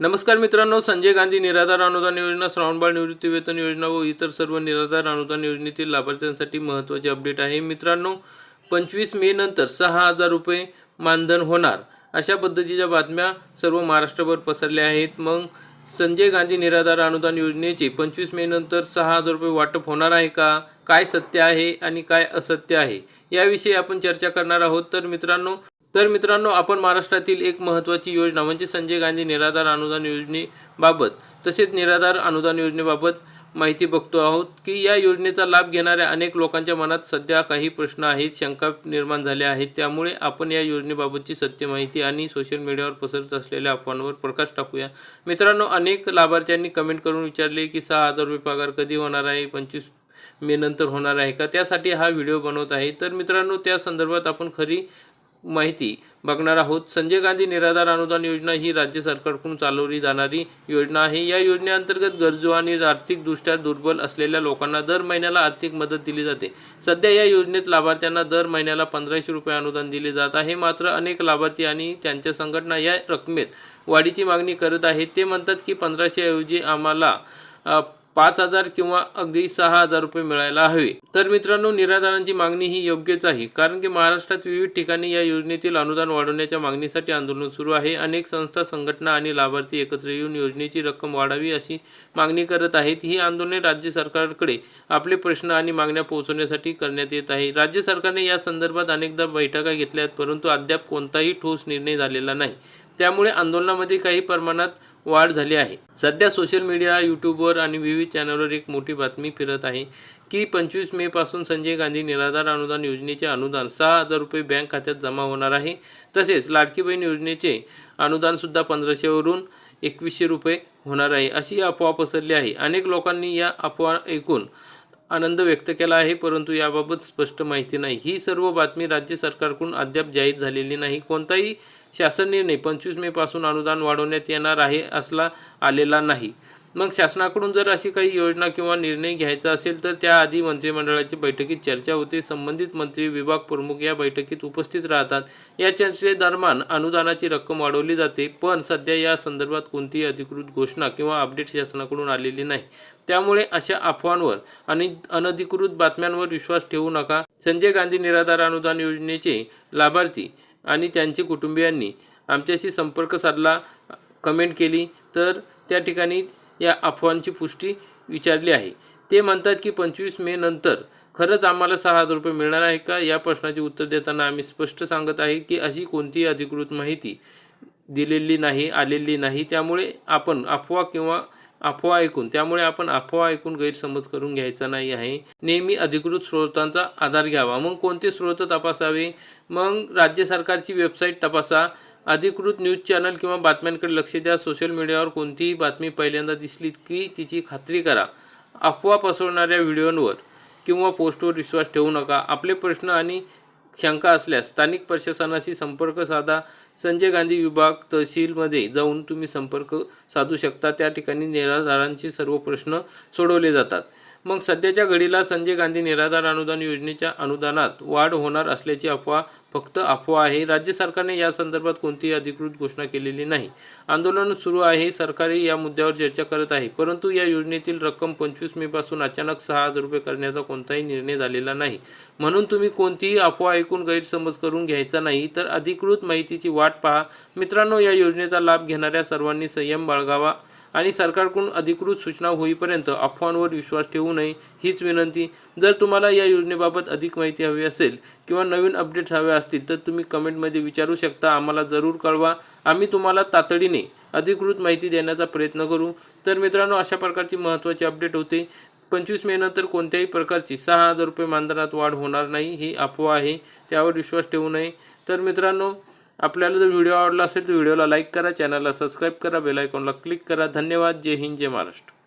नमस्कार मित्रांनो संजय गांधी निराधार अनुदान योजना श्रावणबाळ निवृत्ती वेतन योजना व इतर सर्व निराधार अनुदान योजनेतील लाभार्थ्यांसाठी महत्त्वाचे अपडेट आहे. मित्रांनो पंचवीस मे नंतर सहा हजार रुपये मानधन होणार. अशा पद्धतीच्या बातम्या सर्व महाराष्ट्रभर पसरल्या आहेत. मग संजय गांधी निराधार अनुदान योजनेचे पंचवीस मे नंतर सहा हजार रुपये वाटप होणार आहे का? काय सत्य आहे आणि काय असत्य आहे? याविषयी आपण चर्चा करणार आहोत. तर मित्रांनो तर मित्रांनो आपण महाराष्ट्रातील एक महत्त्वाची योजना म्हणजे संजय गांधी निराधार अनुदान योजनेबाबत. तसेच निराधार अनुदान योजनेबाबत माहिती बघतो आहोत की या योजनेचा लाभ घेणाऱ्या अनेक लोकांच्या मनात सध्या काही प्रश्न आहेत शंका निर्माण झाल्या आहेत. त्यामुळे आपण या योजनेबाबतची सत्य माहिती आणि सोशल मीडियावर पसरत असलेल्या अफवांवर प्रकाश टाकूया. मित्रांनो अनेक लाभार्थ्यांनी कमेंट करून विचारले की सहा हजार रुपये पगार कधी होणार आहे? पंचवीस मे नंतर होणार आहे का? त्यासाठी हा व्हिडिओ बनवत आहे. तर मित्रांनो त्या संदर्भात आपण खरी माहिती बघणार आहोत. संजय गांधी निराधार अनुदान योजना ही राज्य सरकारकडून चालवली जाणारी योजना आहे. या योजनेअंतर्गत गरजू आणि आर्थिकदृष्ट्या दुर्बल असलेल्या लोकांना दर महिन्याला आर्थिक मदत दिली जाते. सध्या या योजनेत लाभार्थ्यांना दर महिन्याला पंधराशे रुपये अनुदान दिले जात आहे. मात्र अनेक लाभार्थी आणि त्यांच्या संघटना या रकमेत वाढीची मागणी करत आहेत. ते म्हणतात की पंधराशेऐवजी आम्हाला पाच हजार किंवा अगदी सहा हजार रुपये मिळायला हवे. तर मित्रांनो निराधारांची मागणी ही योग्यच आहे कारण की महाराष्ट्रात विविध ठिकाणी या योजनेतील अनुदान वाढवण्याच्या मागणीसाठी आंदोलन सुरू आहे. अनेक संस्था संघटना आणि लाभार्थी एकत्र येऊन योजनेची रक्कम वाढावी अशी मागणी करत आहेत. ही आंदोलने राज्य सरकारकडे आपले प्रश्न आणि मागण्या पोहोचवण्यासाठी करण्यात येत आहे. राज्य सरकारने या संदर्भात अनेकदा बैठका घेतल्या आहेत परंतु अद्याप कोणताही ठोस निर्णय झालेला नाही. त्यामुळे आंदोलनामध्ये काही प्रमाणात वाढ झाली आहे. सध्या सोशल मीडिया यूट्यूबवर आणि विविध चॅनलवर एक मोठी बातमी फिरत आहे की पंचवीस मे पासून संजय गांधी निराधार अनुदान योजनेचे अनुदान सहा हजार रुपये बँक खात्यात जमा होणार आहे. तसेच लाडकी बहीण योजनेचे अनुदानसुद्धा पंधराशेवरून एकवीसशे रुपये होणार आहे. अशी अफवा पसरली आहे. अनेक लोकांनी या अफवा ऐकून आनंद व्यक्त केला आहे परंतु याबाबत स्पष्ट माहिती नाही. ही सर्व बातमी राज्य सरकारकडून अद्याप जाहीर झालेली नाही. कोणताही शासन निर्णय पंचवीस मे पासून अनुदान वाढवण्यात येणार आहे असला आलेला नाही. मग शासनाकडून जर अशी काही योजना किंवा निर्णय घ्यायचा असेल तर त्याआधी मंत्रिमंडळाची बैठकीत चर्चा होते. संबंधित मंत्री विभाग प्रमुख या बैठकीत उपस्थित राहतात. या चर्चेदरम्यान अनुदानाची रक्कम वाढवली जाते पण सध्या या संदर्भात कोणतीही अधिकृत घोषणा किंवा अपडेट शासनाकडून आलेली नाही. त्यामुळे अशा अफवांवर आणि अनधिकृत बातम्यांवर विश्वास ठेवू नका. संजय गांधी निराधार अनुदान योजनेचे लाभार्थी आणि त्यांचे कुटुंबियांनी आमच्याशी संपर्क साधला कमेंट केली. तर त्या ठिकाणी या अफवांची पुष्टी विचारली आहे. ते म्हणतात की पंचवीस मे नंतर खरंच आम्हाला सहा हजार रुपये मिळणार आहे का? या प्रश्नाचे उत्तर देताना आम्ही स्पष्ट सांगत आहे की अशी कोणतीही अधिकृत माहिती दिलेली नाही आलेली नाही. त्यामुळे आपण अफवा किंवा अफवा ऐकून. त्यामुळे आपण अफवा ऐकून गैरसमज करून घ्यायचा नाही आहे. नेहमी अधिकृत स्रोतांचा आधार घ्यावा. मग कोणते स्रोत तपासावे? मग राज्य सरकारची वेबसाईट तपासा. अधिकृत न्यूज चॅनल किंवा बातम्यांकडे लक्ष द्या. सोशल मीडियावर कोणतीही बातमी पहिल्यांदा दिसली की तिची खात्री करा. अफवा पसरवणाऱ्या व्हिडिओंवर किंवा पोस्टवर विश्वास ठेवू नका. आपले प्रश्न आणि शंका असल्यास स्थानिक प्रशासनाशी संपर्क साधा. संजय गांधी विभाग तहसीलमध्ये जाऊन तुम्ही संपर्क साधू शकता. त्या ठिकाणी निराधारांचे सर्व प्रश्न सोडवले जातात. मग सध्याच्या घडीला संजय गांधी निराधार अनुदान योजनेच्या अनुदानात वाढ होणार असल्याची अफवा फक्त अफवा आहे. राज्य सरकारने या संदर्भात कोणतीही अधिकृत घोषणा केलेली नाही. आंदोलन सुरू आहे. सरकारही या मुद्द्यावर चर्चा करत आहे. परंतु या योजनेतील रक्कम पंचवीस मेपासून अचानक सहा हजार रुपये करण्याचा कोणताही निर्णय झालेला नाही. म्हणून तुम्ही कोणतीही अफवा ऐकून गैरसमज करून घ्यायचा नाही तर अधिकृत माहितीची वाट पहा. मित्रांनो या योजनेचा लाभ घेणाऱ्या सर्वांनी संयम बाळगावा. आणि सरकारकडून अधिकृत सूचना होईपर्यंत अफवांवर विश्वास ठेवू नये हीच विनंती. जर तुम्हाला या योजनेबाबत अधिक माहिती हवी असेल किंवा नवीन अपडेट्स हवे असतील तर तुम्ही कमेंटमध्ये विचारू शकता. आम्हाला जरूर कळवा. आम्ही तुम्हाला तातडीने अधिकृत माहिती देण्याचा प्रयत्न करू. तर मित्रांनो अशा प्रकारची महत्त्वाची अपडेट होते. पंचवीस मेनंतर कोणत्याही प्रकारची सहा हजार रुपये मानधनात वाढ होणार नाही. ही अफवा आहे त्यावर विश्वास ठेवू नये. तर मित्रांनो आपल्याला जर व्हिडिओ आवडला असेल तर व्हिडिओला लाईक करा चॅनलला सबस्क्राईब करा बेलायकॉनला क्लिक करा. धन्यवाद. जय हिंद जय महाराष्ट्र.